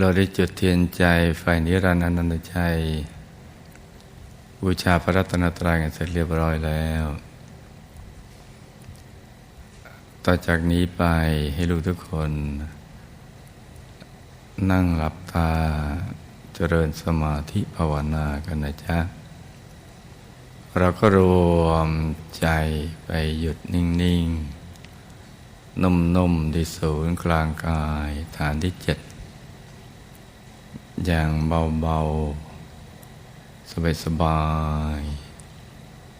เราได้จุดเทียนใจไฟนิรันดร์นันตชัยบูชาพระรัตนตรัยกันเสร็จเรียบร้อยแล้ว ต่อจากนี้ไปให้ลูกทุกคน นั่งหลับตาเจริญสมาธิภาวนากันนะจ๊ะ เราก็รวมใจไปหยุดนิ่ง ๆ นุ่ม ๆ ที่ศูนย์กลางกายฐานที่เจ็ด อย่างเบาๆ สบาย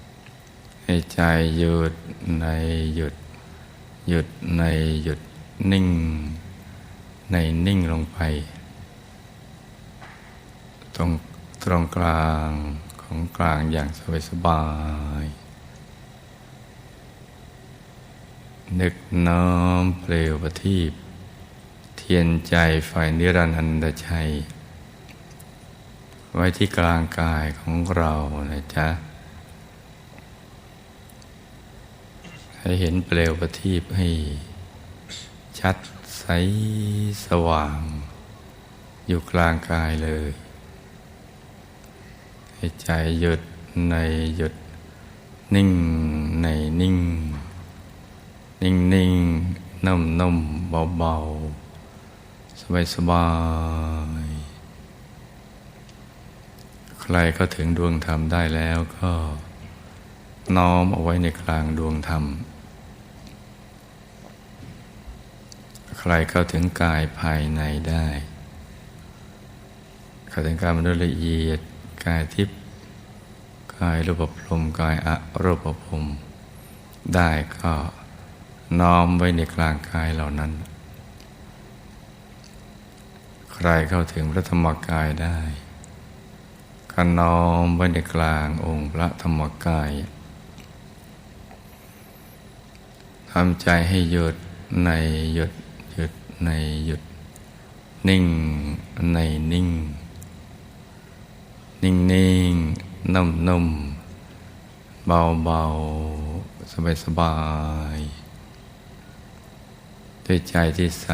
ๆ ให้ใจหยุดในหยุด หยุดในหยุดนิ่ง ในนิ่งลงไป ตรงตรงกลางของกลางอย่างสบายสบายนึกน้อมเปลวประทีปเทียนใจไฟนิรันดรชัย ไว้ที่กลางกายของเรานะจ๊ะ ให้เห็นเปลวประทีปให้ ชัดใสสว่าง อยู่กลางกายเลย ให้ใจหยุดในหยุดนิ่งในนิ่ง นิ่งนิ่งนุ่มนุ่มเบาเบาสบายสบาย ใครก็ถึงดวงธรรมได้แล้วก็น้อมเอาไว้ในกลางดวงธรรม ใครเข้าถึงกายภายในได้เข้าถึงกายมนุษย์ละเอียดกายทิพย์กายรูปภพมกายอรูปภพมได้ก็น้อมไว้ในกลางกายเหล่านั้น ใครเข้าถึงพระธรรมกายได้ กนอมไว้ในกลางองค์พระธรรมกายทำใจให้หยุดในหยุดหยุดในหยุด นิ่งในนิ่ง นิ่งนิ่งนุ่มนุ่มเบาเบาสบายสบายด้วยใจที่ใส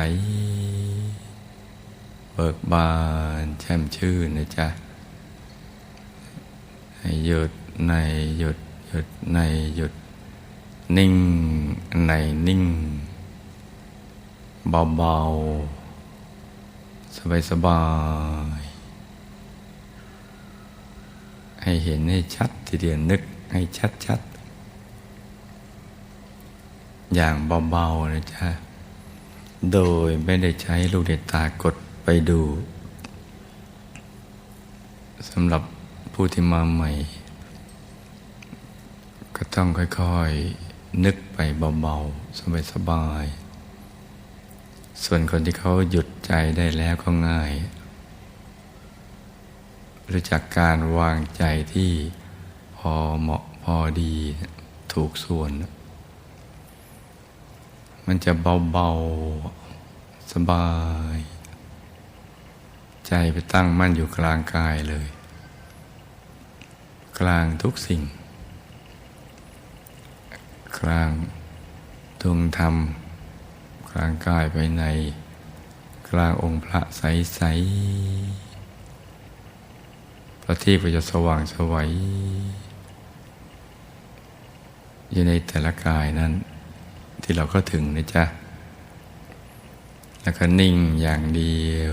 เบิกบานแช่มชื่นนะจ๊ะ ห้หยุดในหยุดหยุดในหยุด นิ่งในนิ่ง เบาๆ สบายๆให้เห็นให้ชัดทีเดียวนึกให้ชัดๆ อย่างเบาๆนะจ๊ะโดยไม่ได้ใช้ลูกเด็ดตากดไปดูสำหรับ ผู้ที่มาใหม่ ก็ต้องค่อยๆ นึกไปเบาๆ สบายๆ ส่วนคนที่เขาหยุดใจได้แล้วก็ง่าย รู้จักการวางใจที่พอเหมาะพอดีถูกส่วน มันจะเบาๆ สบาย ใจไปตั้งมั่นอยู่กลางกายเลย กลางทุกสิ่ง กลางดวงธรรม กลางกายไปใน กลางองค์พระใสๆพระที่ก็จะสว่างสวัยอยู่ในแต่ละกายนั้น ที่เราก็ถึงนะจ๊ะ แล้วก็นิ่งอย่างเดียว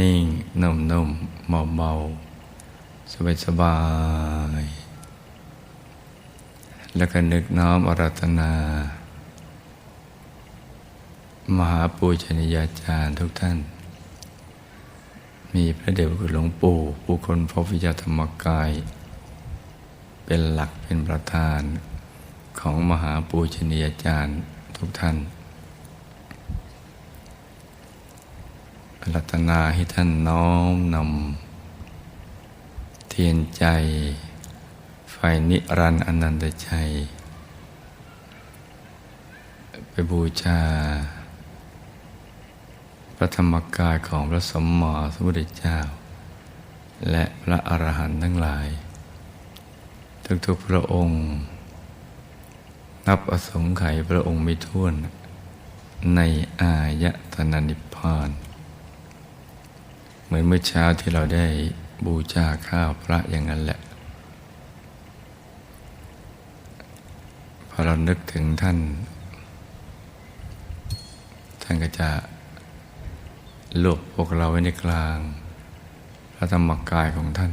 นิ่งๆนุ่มๆเบาๆ สบายๆแล้วก็นึกน้อมอารัตนา มหาปูชนียาจารย์ทุกท่าน มีพระเดชพระคุณหลวงปู่ผู้คนพบวิจธรรมกาย เป็นหลักเป็นประธานของมหาปูชนียาจารย์ทุกท่านรัตนาให้ท่านน้อมนำ เทียนใจ ไฟนิรันดร์อนันตชัย ไปบูชา พระธรรมกายของพระสมมาสมุทรเจ้า และพระอรหันต์ทั้งหลาย ทุกๆพระองค์ นับอสงไขยพระองค์ไม่ท้วน ในอายตนะนิพพาน เหมือนเมื่อเช้าที่เราได้ บูชาข้าวพระอย่างนั้นแหละ พอเรานึกถึงท่าน ท่านก็จะรวบพวกเราไว้ในกลาง พระธรรมกายของท่าน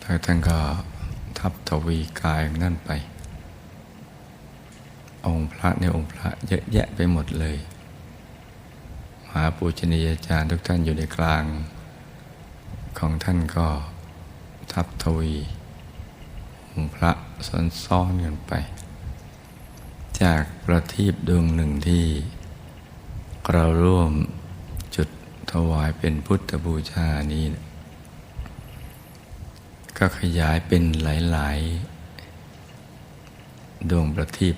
แล้วท่านก็ทับทวีกายของท่านไป องค์พระในองค์พระเยอะแยะไปหมดเลย หาปูชนียาจารย์ทุกท่านอยู่ในกลาง ของท่านก็ทับทวีองพระซ้อนๆกันไป จากประทีปดวงหนึ่งที่เราร่วมจุดถวายเป็นพุทธบูชานี้ ก็ขยายเป็นหลาย ๆ ดวงประทีป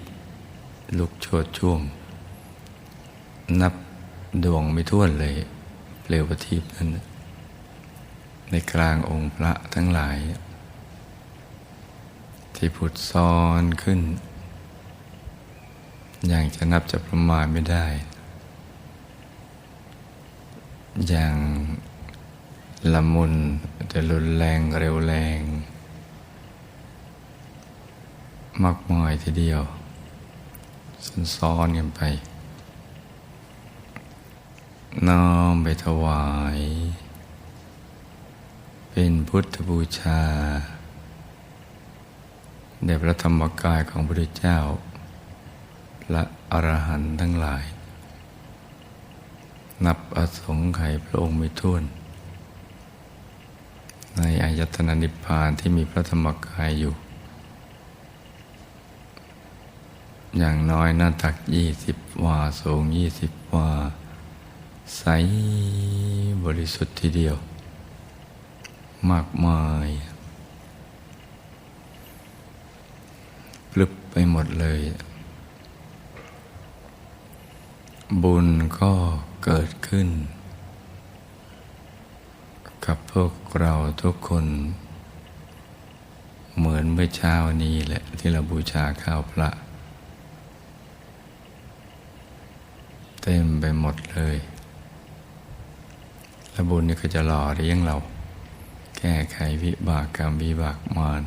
ลุกโชดช่วง นับ ดวงไม่ท้วนเลยเปลวประทีปนั้น ในกลางองค์พระทั้งหลาย ที่ผุดซ้อนขึ้น อย่างจะนับจะประมาณไม่ได้ อย่างละมุนแต่รุนแรงเร็วแรง มากมายทีเดียวซ้อนๆกันไป น้อมไปถวาย เป็นพุทธบูชาในพระธรรมกายของพระพุทธเจ้า และอรหันต์ทั้งหลาย นับอสงไขยพระองค์ไม่ท้วน ในอายตนะนิพพานที่มีพระธรรมกายอยู่ อย่างน้อยหน้าตักยี่สิบวาสูงยี่สิบวา ใสบริสุทธิ์ทีเดียว มากมายปลึบไปหมดเลย บุญก็เกิดขึ้น กับพวกเราทุกคน เหมือนเมื่อเช้านี้แหละ ที่เราบูชาข้าวพระ เต็มไปหมดเลย และบุญนี่ก็จะหล่อเลี้ยงเรา แก้ไขวิบากกรรมวิบากมาร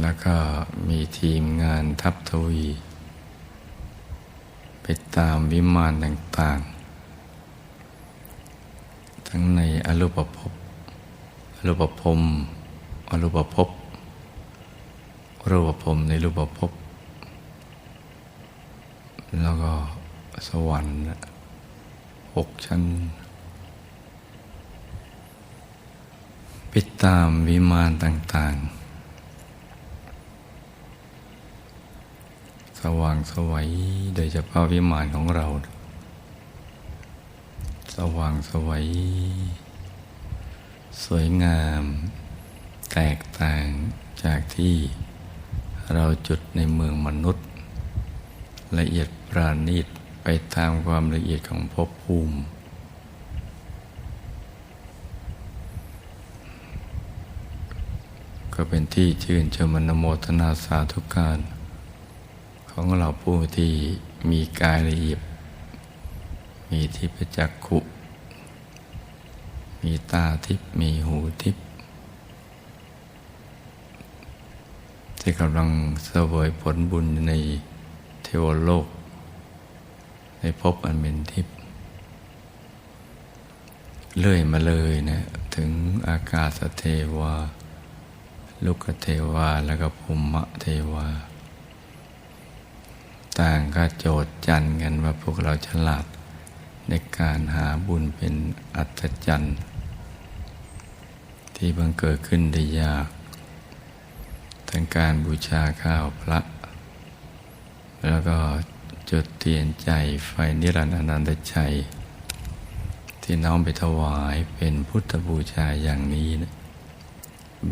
แล้วก็มีทีมงานทัพทวี ไปตามวิมานต่างๆ ทั้งในอรูปภพอรูปภพอรูปภพรูปภพในรูปภพแล้วก็สวรรค์ หกชั้นไปตามวิมานต่าง ๆ สว่างสวัยโดยเฉพาะวิมานของเรา สว่างสวัยสวยงาม แตกต่างจากที่เราจุดในเมืองมนุษย์ ละเอียดปราณีต ไปตามความละเอียดของภพภูมิ ก็เป็นที่ชื่นชมนโมทนาสาธุการ ของเราผู้ที่มีกายละเอียด มีทิพจักขุ มีตาทิพมีหูทิพที่กำลังเสวยผลบุญในเทวโลก ในภพอันเป็นทิพย์เลื่อยมาเลยนะถึงอากาศเทวา ลุกเทวา แล้วก็ภูมิเทวา ต่างก็โจทย์จันกันว่าพวกเราฉลาดในการหาบุญเป็นอัศจรรย์ที่บังเกิดขึ้นได้ยาก ทั้งการบูชาข้าวพระ แล้วก็ จุดเทียนใจไฟนิรันดร์อนันตชัย ที่น้อมไปถวายเป็นพุทธบูชาอย่างนี้นะ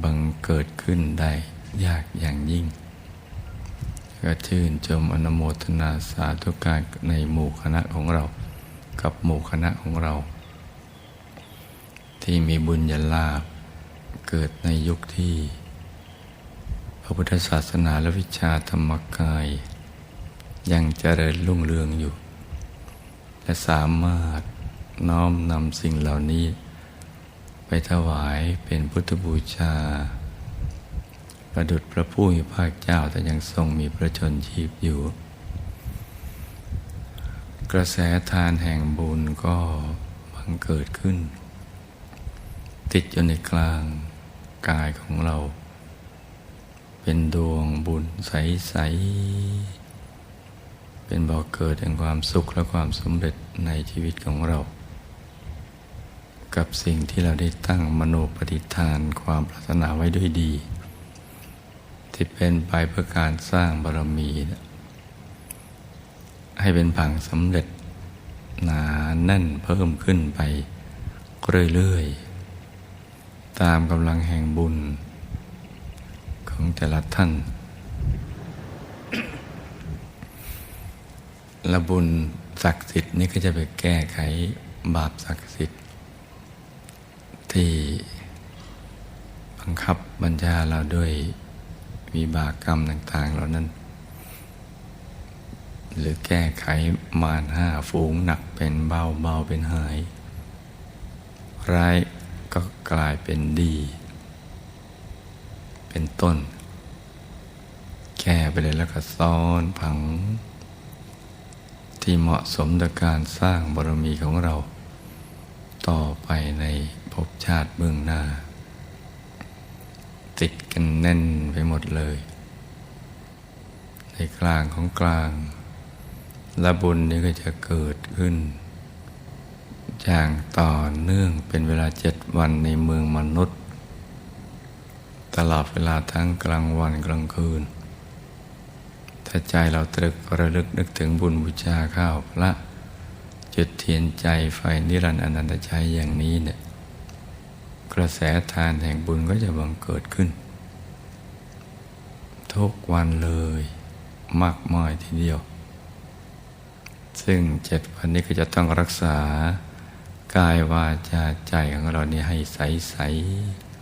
บังเกิดขึ้นได้ยากอย่างยิ่ง ก็ชื่นชมอนโมทนาสาธุการในหมู่คณะของเรา กับหมู่คณะของเรา ที่มีบุญญาลาภเกิดในยุคที่ พระพุทธศาสนาและวิชาธรรมกาย ยังเจริญรุ่งเรืองอยู่ และสามารถน้อมนำสิ่งเหล่านี้ ไปถวายเป็นพุทธบูชา ประดุจพระผู้มีภาคเจ้าแต่ยังทรงมีพระชนชีพอยู่ กระแสทานแห่งบุญก็บังเกิดขึ้น ติดอยู่ในกลางกายของเรา เป็นดวงบุญใส ๆ เป็นบ่อกเกิดแห่งความสุขและความสำเร็จในชีวิตของเรา กับสิ่งที่เราได้ตั้งมโนปฏิฐานความปรารถนาไว้ด้วยดี ที่เป็นไปเพื่อการสร้างบารมี ให้เป็นผังสำเร็จหนาแน่นเพิ่มขึ้นไปเรื่อยๆตามกำลังแห่งบุญของแต่ละท่าน และบุญศักดิ์สิทธิ์นี่ก็จะไปแก้ไขบาปศักดิ์สิทธิ์ ที่บังคับบัญชาเราด้วยวิบากกรรมต่าง ๆ เหล่านั้น หรือแก้ไขมารห้าฝูงหนักเป็นเบาเบาเป็นหาย ร้ายก็กลายเป็นดี เป็นต้น แก้ไปเลยแล้วก็ซ้อนผัง ที่เหมาะสมต่อการสร้างบารมีของเรา ต่อไปในภพชาติเบื้องหน้า ติดกันแน่นไปหมดเลย ในกลางของกลาง และบุญนี้ก็จะเกิดขึ้นอย่างต่อเนื่องเป็นเวลาเจ็ดวันในเมืองมนุษย์ ตลอดเวลาทั้งกลางวันกลางคืน ถ้าใจเราตรึกระลึกนึกถึงบุญบูชาข้าวพระ จุดเทียนใจไฟนิรันดร์อนันตชัยอย่างนี้เนี่ยกระแสทานแห่งบุญก็จะบังเกิดขึ้น ทุกวันเลยมากมายทีเดียว ซึ่งเจ็ดวันนี้ก็จะต้องรักษากายวาจาใจของเรานี่ให้ใสใส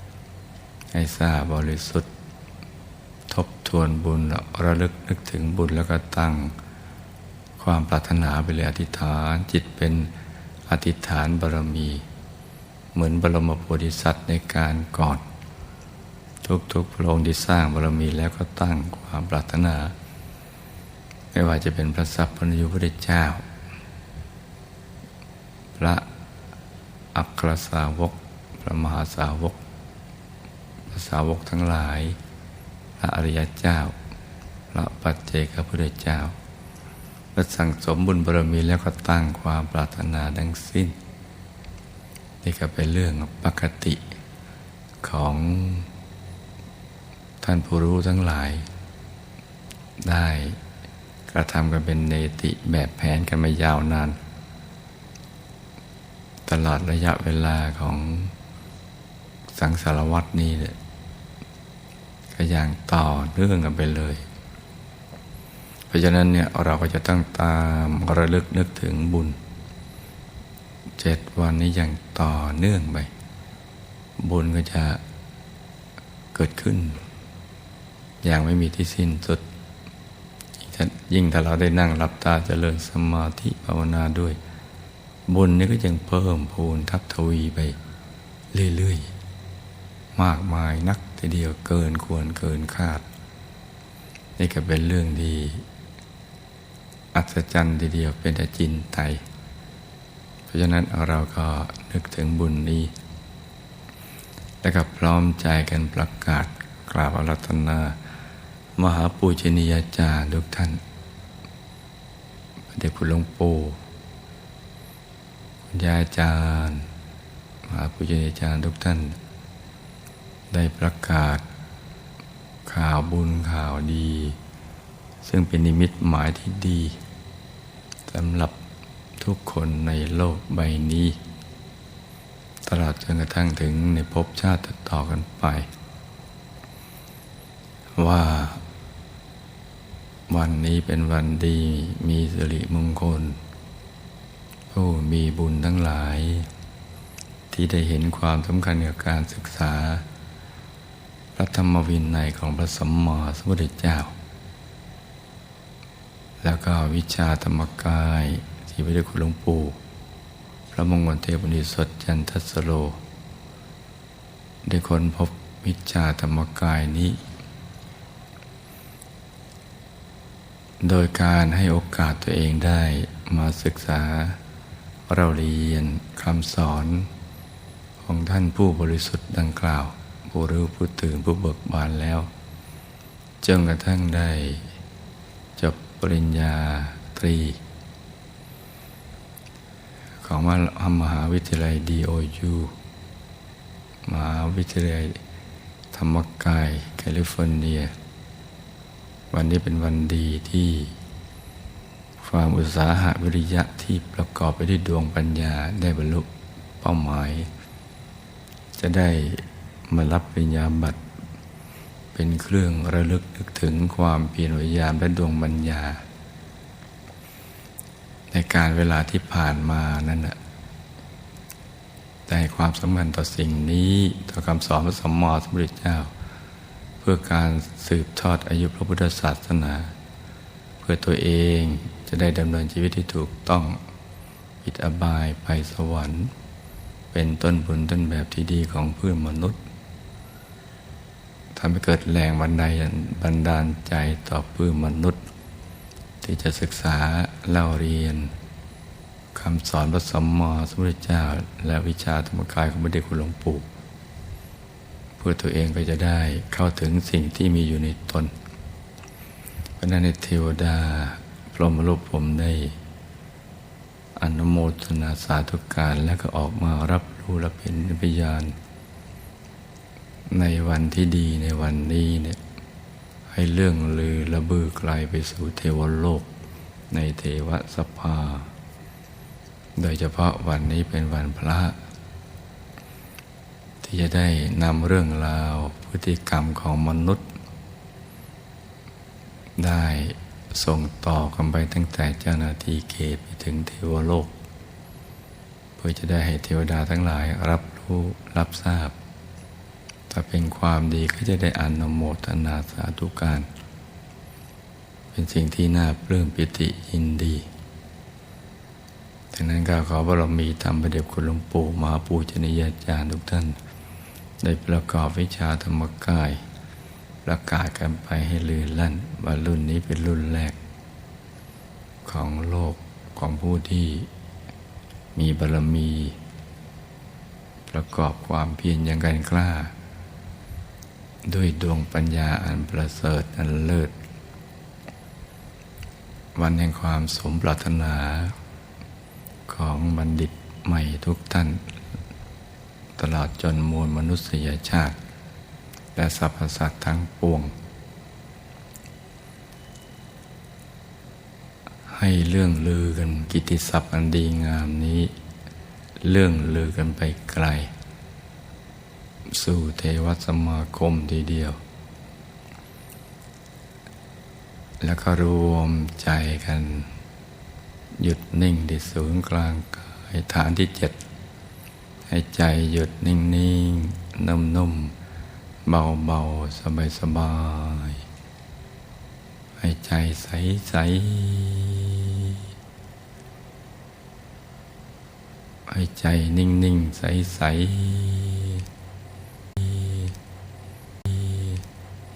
ๆให้สะอาดบริสุทธิ์ ทบทวนบุญระลึกนึกถึงบุญแล้วก็ตั้งความปรารถนาไปเลยอธิษฐานจิตเป็นอธิษฐานบารมี เหมือนบรมโพธิสัตว์ในการก่อนทุกๆพระองค์ที่สร้างบารมีแล้วก็ตั้งความปรารถนา ไม่ว่าจะเป็นพระสัพพัญญูพระเจ้า พระอัครสาวก พระมหาสาวก พระสาวกทั้งหลาย อริยเจ้าพระปัจเจกพุทธเจ้าและสั่งสมบุญบารมีแล้วก็ตั้งความปรารถนาดังสิ้น นี่ก็เป็นเรื่องปกติของท่านผู้รู้ทั้งหลาย ได้กระทำกันเป็นเนติแบบแผนกันมายาวนาน ตลอดระยะเวลาของสังสารวัตนี้เนี่ย ก็อย่างต่อเนื่องกันไปเลย เพราะฉะนั้นเนี่ยเราก็จะต้องตามระลึกนึกถึงบุญเจ็ดวันนี้อย่างต่อเนื่องไป บุญก็จะเกิดขึ้น อย่างไม่มีที่สิ้นสุด ยิ่งถ้าเราได้นั่งหลับตาเจริญสมาธิภาวนาด้วย บุญนี้ก็ยังเพิ่มพูนทับทวีไป เรื่อย ๆ มากมายนัก ทีเดียวเกินควรเกินคาด นี่ก็เป็นเรื่องดีอัศจรรย์ทีเดียวเป็นอจินไต เพราะฉะนั้นเราก็นึกถึงบุญนี้ แล้วก็พร้อมใจกันประกาศกราบอารัตนา มหาปูชนียาจารย์ทุกท่านพระเดชคุณหลวงปู่คุณยายอาจารย์ มหาปูชนียาจารย์ทุกท่าน ได้ประกาศ ข่าวบุญข่าวดี ซึ่งเป็นนิมิตหมายที่ดีสำหรับทุกคนในโลกใบนี้ ตลอดจนกระทั่งถึงในภพชาติต่อกันไป ว่าวันนี้เป็นวันดีมีสิริมงคล ผู้มีบุญทั้งหลาย ที่ได้เห็นความสำคัญกับการศึกษา พระธรรมวินัยของพระสัมมาสัมพุทธเจ้า แล้วก็วิชาธรรมกายที่พระเดชคุณหลวงปู่พระมงคลเทพบุตรสดจันทสโล ได้ค้นพบวิชาธรรมกายนี้ โดยการให้โอกาสตัวเองได้มาศึกษาเราเรียนคำสอนของท่านผู้บริสุทธิ์ดังกล่าว ผู้รู้ผู้ตื่นผู้เบิกบานแล้วจนกระทั่งได้จบปริญญาตรี ของมหาวิทยาลัย DOU มหาวิทยาลัยธรรมกายแคลิฟอร์เนีย วันนี้เป็นวันดีที่ความอุตสาหะวิริยะที่ประกอบไปด้วยดวงปัญญาได้บรรลุเป้าหมาย จะได้ มารับปริญญาบัตร เป็นเครื่องระลึกนึกถึงความเพียรพยายามและดวงปัญญา ในการเวลาที่ผ่านมานั่นแหะแต่ความสำคัญต่อสิ่งนี้ ต่อคำสอนพระสัมมาสัมพุทธเจ้า เพื่อการสืบทอดอายุพระพุทธศาสนา เพื่อตัวเองจะได้ดำเนินชีวิตที่ถูกต้องปิดอบายไปสวรรค์ เป็นต้นบุญต้นแบบที่ดีของเพื่อนมนุษย์ำให้เกิดแรงบันไดบันดาลใจต่อเพื่อนมนุษย์ ที่จะศึกษาเล่าเรียนคำสอนพระสัมมาสัมพุทธเจ้า และวิชาธรรมกายของพระเดชคุณหลวงปู่เพื่อตัวเองก็จะได้เข้าถึงสิ่งที่มีอยู่ในตนเพราะนั้นในเทวดาพรหมรูปผมได้อนุโมทนาสาธุการและก็ออกมารับรู้และเป็นพยาน ในวันที่ดีในวันนี้เนี่ยให้เรื่องลือระบือไกลไปสู่เทวโลก ในเทวสภา โดยเฉพาะวันนี้เป็นวันพระ ที่จะได้นำเรื่องราวพฤติกรรมของมนุษย์ ได้ส่งต่อกันไปตั้งแต่เจ้าหน้าที่เขตไปถึงเทวโลก เพื่อจะได้ให้เทวดาทั้งหลายรับรู้รับทราบ ถ้าเป็นความดีก็จะได้อนโมทนาสาธุการ เป็นสิ่งที่น่าปลื้มปิติยินดีดังนั้นก็ขอบารมีธรรมประเดบคุณหลวงปู่มหาปูชนียาจารย์ทุกท่าน ได้ประกอบวิชาธรรมกาย ประกาศกันไปให้ลือลั่น ว่ารุ่นนี้เป็นรุ่นแรก ของโลกของผู้ที่มีบารมี ประกอบความเพียรอย่างกันกล้า ด้วยดวงปัญญาอันประเสริฐอันเลิศ วันแห่งความสมปรารถนาของบัณฑิตใหม่ทุกท่าน ตลอดจนมวลมนุษยชาติ และสรรพสัตว์ทั้งปวง ให้เรื่องลือกันกิติศัพท์อันดีงามนี้ เรื่องลือกันไปไกล สู่เทวสมาคมทีเดียว แล้วก็รวมใจกัน หยุดนิ่งที่ศูนย์กลางกายฐานที่เจ็ดให้ใจหยุดนิ่งๆนุ่มๆเบาเบาสบายสบายให้ใจใสใสให้ใจนิ่งนิ่งใสใส